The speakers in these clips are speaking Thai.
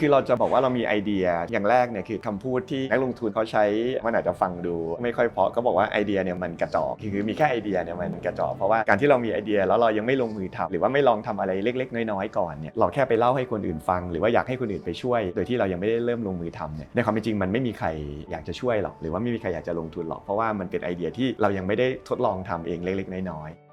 คือเราจะบอกว่าเรามีไอเดียอย่างแรกเนี่ยคือคำพูดที่นักลงทุนเขาใช้มันอาจจะฟังดู ไม่ค่อยเพาะก็บอกว่าไอเดียเนี่ยมันกระจอกคือมีแค่ไอเดียเนี่ยมันกระจอกเพราะว่าการที่เรามีไอเดียแล้วเรายังไม่ลงมือทำหรือว่าไม่ลองทำอะไรเล็ก ๆ น้อยๆก่อนเนี่ยเราแค่ไปเล่าให้คนอื่นฟัง หรือว่าอยากให้คนอื่นไปช่วย โดยที่เรายังไม่ได้เริ่มลงมือทำเนี่ยในความเป็นจริงมันไม่มีใครอยากจะช่วยหรอกหรือว่าไม่มีใครอยากจะลงทุนหรอกเพราะว่ามันเป็นไอเดียที่เรายังไม่ได้ทดลองทำเองเล็ก ๆ น้อยๆ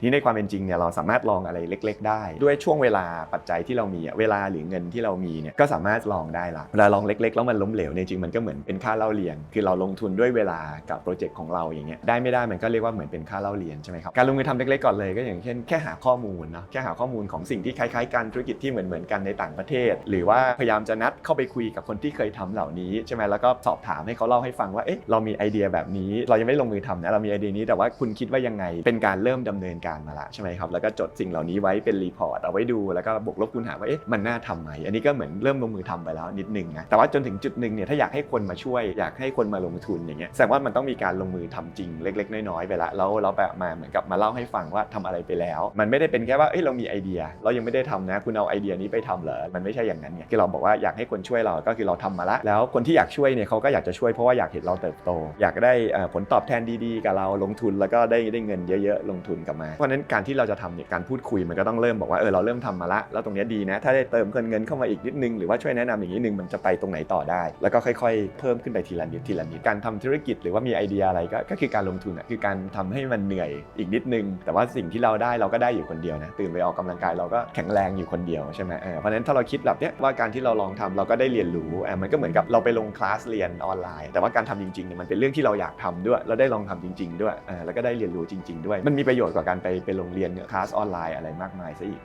ที่ในความเป็นจริงเนี่ยเราสามารถลองอะไรเล็ก ๆ ได้ ด้วยช่วงเวลาปัจจัยที่เรามีเวลาหรือเงินที่เรามีเนี่ยก็สามารถลองได้ละเวลาลองเล็ก ๆ แล้วมันล้มเหลวเนี่ยจริงมันก็เหมือนเป็นค่าเล่าเรียน คือเราลงทุนด้วยเวลากับโปรเจกต์ของเราอย่างเงี้ยได้ไม่ได้มันก็เรียกว่าเหมือนเป็นค่าเล่าเรียนใช่ไหมครับการลงมือทำเล็กๆก่อนเลยก็อย่างเช่นแค่หาข้อมูลเนาะแค่หาข้อมูลของสิ่งที่คล้ายๆกันธุรกิจที่เหมือนๆกันในต่างประเทศ หรือว่าพยายามจะนัดเข้าไปคุยกับคนที่เคยทำเหล่านี้ใช่ไหมแล้วก็สอบถามให้เขาเล่าให้ฟังว่าเอ๊ะเรามีไอเดียแบบนี้ เรายังไม่ลงมือทำนะเรามีไอเดียนี้แต่ว่าคุณคิดว่ายังไงเป็นการเริ่มดำเนินการมาละใช่ไหมครับแล้วก็จดสิ่งเหล่านี้ไว้เป็นรีพอร์ตเอาไว้ดูแล้วก็บวกลบคูณหารว่าเอ๊ะมันน่าทำไหมอันนี้ก็เหมือนเริ่มลงมือทำไปแล้วนิดนึงนะแต่ว่าจนถึงจุดหนึ่งเนี่ยถ้าอยากให้คนมาช่วยอยากให้คนมาลงทุนอย่างเงี้ยแสดงว่ามันต้องมีการลงมือทำจริงเล็ก ๆ น้อยๆไปละแล้วเราแบบมาเหมือนกับมาเล่าให้ฟังว่าทำอะไรไปแล้ว มันไม่ได้เป็นแค่ว่าเอ้ยเรามีไอเดีย เรายังไม่ได้ทำนะ คุณเอาไอเดียนี้ไปทำเหรอมันไม่ใช่อย่างนั้นไงคือเราบอกว่าอยากให้คนช่วยเราก็คือเราทำมาละ แล้วคนที่อยากช่วยเนี่ยเขาก็อยากจะช่วยเพราะว่าอยากเห็นเราเติบโต อยากได้ผลตอบแทนดีๆ กับเราลงทุนแล้วก็ได้ได้เงินเยอะ ๆ ลงทุนกลับมาราะฉะนั้นการที่เราจะทำเนี่ยการพูดคุยมันก็ต้องเริ่มบอกว่าเออเราเริ่มทำมาละแล้วตรงเนี้ยดีนะ ถ้าได้เติมเงินเงินเข้ามาอีกนิดนึงหรือว่าช่วยแนะนำอย่างนี้นึงมันจะไปตรงไหนต่อได้ แล้วก็ค่อยๆ เพิ่มขึ้นไปทีละนิดทีละนิดการทำธุรกิจหรือว่ามีไอเดียอะไรก็คือการลงทุนอะคือการทำให้มันเหนื่อยอีกนิดนึง แต่ว่าสิ่งที่เราได้เราก็ได้อยู่คนเดียวนะตื่นไปออกกำลังกายเราก็แข็งแรงอยู่คนเดียวใช่ไหมเออเพราะฉะนั้นถ้าเราคิดแบบเนี้ยว่าการที่เราลองทำเราก็ได้เรียนรู้อะมันก็เหมือนกับเราไปลงคลาสเรียนออนไลน์ แต่ว่าการทำจริงๆเนี่ยมันเป็นเรื่องที่เราอยากทำด้วยแล้วได้ลองทำจริง ๆ ด้วยอ่าแล้วก็ได้เรียนรู้จริง ๆ ด้วย มันมีประโยชน์กว่าการไปไปลงเรียนคลาสออนไลน์อะไรมากมายซะอีก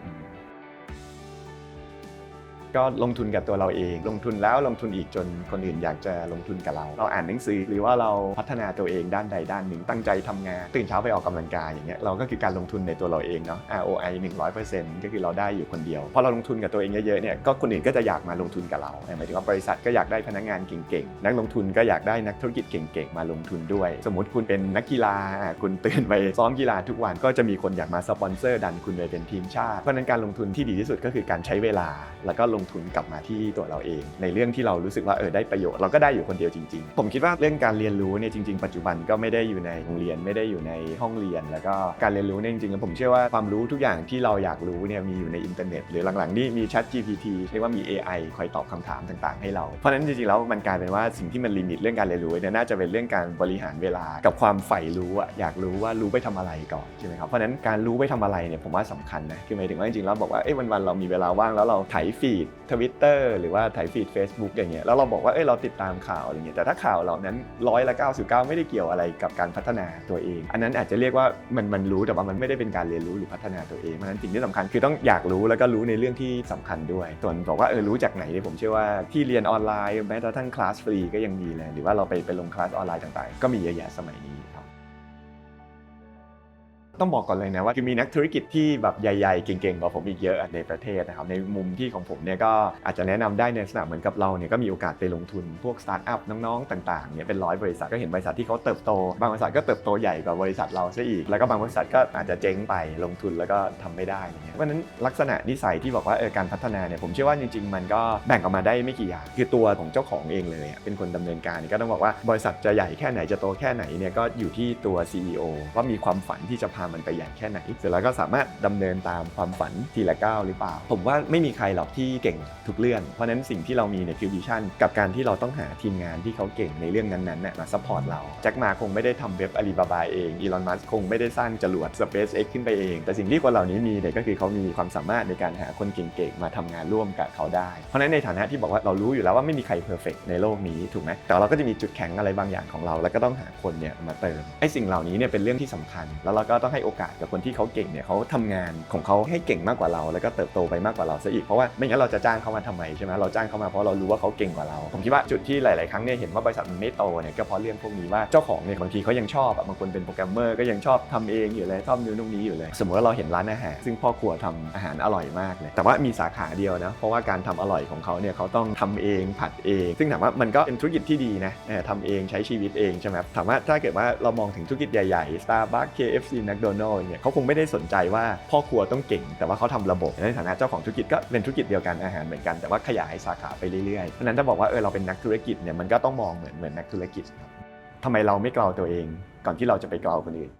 ก็ลงทุนกับตัวเราเอง ลงทุนแล้วลงทุนอีกจนคนอื่นอยากจะลงทุนกับเรา เราอ่านหนังสือหรือว่าเราพัฒนาตัวเองด้านใดด้านหนึ่งตั้งใจทำงาน ตื่นเช้าไปออกกำลังกายอย่างเงี้ยเราก็คือการลงทุนในตัวเราเองเนาะ ROI 100%ก็คือเราได้อยู่คนเดียวพอเราลงทุนกับตัวเองเยอะๆเนี่ยก็คนอื่นก็จะอยากมาลงทุนกับเราหมายถึงว่าบริษัทก็อยากได้พนักงานเก่งๆนักลงทุนก็อยากได้นักธุรกิจเก่งๆมาลงทุนด้วย สมมติคุณเป็นนักกีฬาคุณตื่นไปซ้อมกีฬาทุกวันก็จะมีคนอยากมาสปอนเซอร์ดันคุณไปเป็นทีมชาติเพราะนั้นการลงทุนที่ดีที่สุดก็คือการใช้เวลาแล้วก็ลงทุนกลับมาที่ตัวเราเอง ในเรื่องที่เรารู้สึกว่าเออได้ประโยชน์เราก็ได้อยู่คนเดียวจริง ๆ ผมคิดว่าเรื่องการเรียนรู้เนี่ยจริง ๆ ปัจจุบันก็ไม่ได้อยู่ในโรงเรียนไม่ได้อยู่ในห้องเรียน แล้วก็การเรียนรู้เนี่ยจริงๆแล้วผมเชื่อว่าความรู้ทุกอย่างที่เราอยากรู้เนี่ยมีอยู่ในอินเทอร์เน็ตหรือหลังๆนี่มี Chat GPT เรียกว่ามี AI คอยตอบคำถามต่างๆ ให้เรา เพราะฉะนั้นจริงๆแล้วมันกลายเป็นว่าสิ่งที่มันลิมิตเรื่องการเรียนรู้เนี่ยน่าจะเป็นเรื่องการบริหารเวลากับความใฝ่รู้อะอยากรู้ว่ารู้ไปทำอะไรก่อนใช่ไหมครับเพราะนั้นการรู้ไปทำอะไรเนี่ยผมว่าสำคัญนะคือหมายถึงว่าจริงๆแล้วบอกว่าเอ้วันๆเรามีเวลาว่างแล้วเราไถฟีดทวิตเตอร์หรือว่าไถฟีด Facebook อย่างเงี้ยแล้วเราบอกว่าเอ้ยเราติดตามข่าวอะไรเงี้ยแต่ถ้าข่าวเหล่านั้นร้อยละ99 ไม่ได้เกี่ยวอะไรกับการพัฒนาตัวเอง อันนั้นอาจจะเรียกว่ามันมันรู้แต่ว่ามันไม่ได้เป็นการเรียนรู้หรือพัฒนาตัวเองเพราะฉะนั้นสิ่งที่สำคัญคือต้องอยากรู้แล้วก็รู้ในเรื่องที่สำคัญด้วย ส่วนบอกว่าเออรู้จากไหนเนี่ยผมเชื่อว่าที่เรียนออนไลน์แม้กระทั่งคลาสฟรีก็ยังมีเลยหรือว่าเราไปไปลงคลาสออนไลน์ต่างๆ ก็มีเยอะแยะสมัยนี้ครับ ต้องบอกก่อนเลยนะว่าคือมีนักธุรกิจที่แบบใหญ่ๆ เก่งๆกว่าผมอีกเยอะในประเทศนะครับในมุมที่ของผมเนี่ยก็อาจจะแนะนำได้ในลักษณะเหมือนกับเราเนี่ยก็มีโอกาสไปลงทุนพวกสตาร์ทอัพน้องๆต่างๆเนี่ยเป็นร้อยบริษัทก็เห็นบริษัทที่เขาเติบโต บางบริษัทก็เติบโตใหญ่กว่าบริษัทเราซะอีก แล้วก็บางบริษัทก็อาจจะเจ๊งไปลงทุนแล้วก็ทำไม่ได้อะไรเงี้ยเพราะฉะนั้นลักษณะนิสัยที่บอกว่าเออการพัฒนาเนี่ยผมเชื่อว่าจริง ๆ มันก็แบ่งออกมาได้ไม่กี่อย่างคือตัวของเจ้าของเองเลยเป็นคนดำเนินการก็ต้องบอกว่าบริษัทจะใหญ่แค่ไหนจะโตแค่ไหนเนี่ยก็อยู่ที่ตัว CEO ว่ามีความฝันที่จะพามันไปใหญ่แค่ไหน เสร็จแล้วก็สามารถดำเนินตามความฝันทีละก้าวหรือเปล่า ผมว่าไม่มีใครหรอกที่เก่งทุกเรื่อง เพราะฉะนั้นสิ่งที่เรามีเนี่ยคือวิชั่นกับการที่เราต้องหาทีมงานที่เขาเก่งในเรื่องนั้นๆน่ะมาซัพพอร์ตเราแจ็คมาคงไม่ได้ทำเว็บอาลีบาบาเองอีลอนมัสคงไม่ได้สร้างจรวด SpaceX ขึ้นไปเอง แต่สิ่งที่คนเหล่านี้มีเนี่ยก็คือเขามีความสามารถในการหาคนเก่งๆมาทำงานร่วมกับเขาได้ เพราะฉะนั้นในฐานะที่บอกว่าเรารู้อยู่แล้วว่าไม่มีใครเพอร์เฟกในโลกนี้ถูกไหมแต่เราก็จะมีจุดแข็งอะไรบางอย่างของเรา แล้วก็ต้องหาคนเนี่ยมาเติมไอ้สิ่งเหล่านี้เนี่ยเป็นเรื่องที่สำคัญ แล้วเราก็ต้องให้โอกาสกับคนที่เขาเก่งเนี่ยเขาทำงานของเขาให้เก่งมากกว่าเรา แล้วก็เติบโตไปมากกว่าเราซะอีกเพราะว่าไม่งั้นเราจะจ้างเขามาทำไมใช่ไหมเราจ้างเขามาเพราะเรารู้ว่าเขาเก่งกว่าเรา ผมคิดว่าจุดที่หลาย ๆ ครั้งเนี่ยเห็นว่าบริษัทมันไม่โตเนี่ยก็เพราะเรื่องพวกนี้ว่าเจ้าของเนี่ยบางทีเขายังชอบอะบางคนเป็นโปรแกรมเมอร์ก็ยังชอบทำเองอยู่เลยชอบนู้นตรงนี้อยู่เลย สมมติว่าเราเห็นร้านอาหารซึ่งพ่อครัวทำอาหารอร่อยมากเลยแต่ว่ามีสาขาเดียวนะเพราะว่าการทำอร่อยของเขาเนี่ยเขาต้องทำเองผัดเอง ซึ่งถามว่ามันก็เป็นธุรกิจที่ดีนะทำเองใช้ชีวิตเองใช่ไหมถามว่าถ้าเกิดว่าเรามองถึงธุรกิจใหญ่ๆ Starbucks KFC McDonald's โดนัลล์เนี่ยเขาคงไม่ได้สนใจว่าพ่อครัวต้องเก่ง แต่ว่าเขาทำระบบในฐานะเจ้าของธุรกิจก็เป็นธุรกิจเดียวกันอาหารเหมือนกันแต่ว่าขยายสาขาไปเรื่อยๆเพราะฉะนั้นถ้าบอกว่าเออเราเป็นนักธุรกิจเนี่ยมันก็ต้องมองเหมือนเหมือนนักธุรกิจครับทำไมเราไม่กล่าวตัวเอง ก่อนที่เราจะไปกล่าวคนอื่น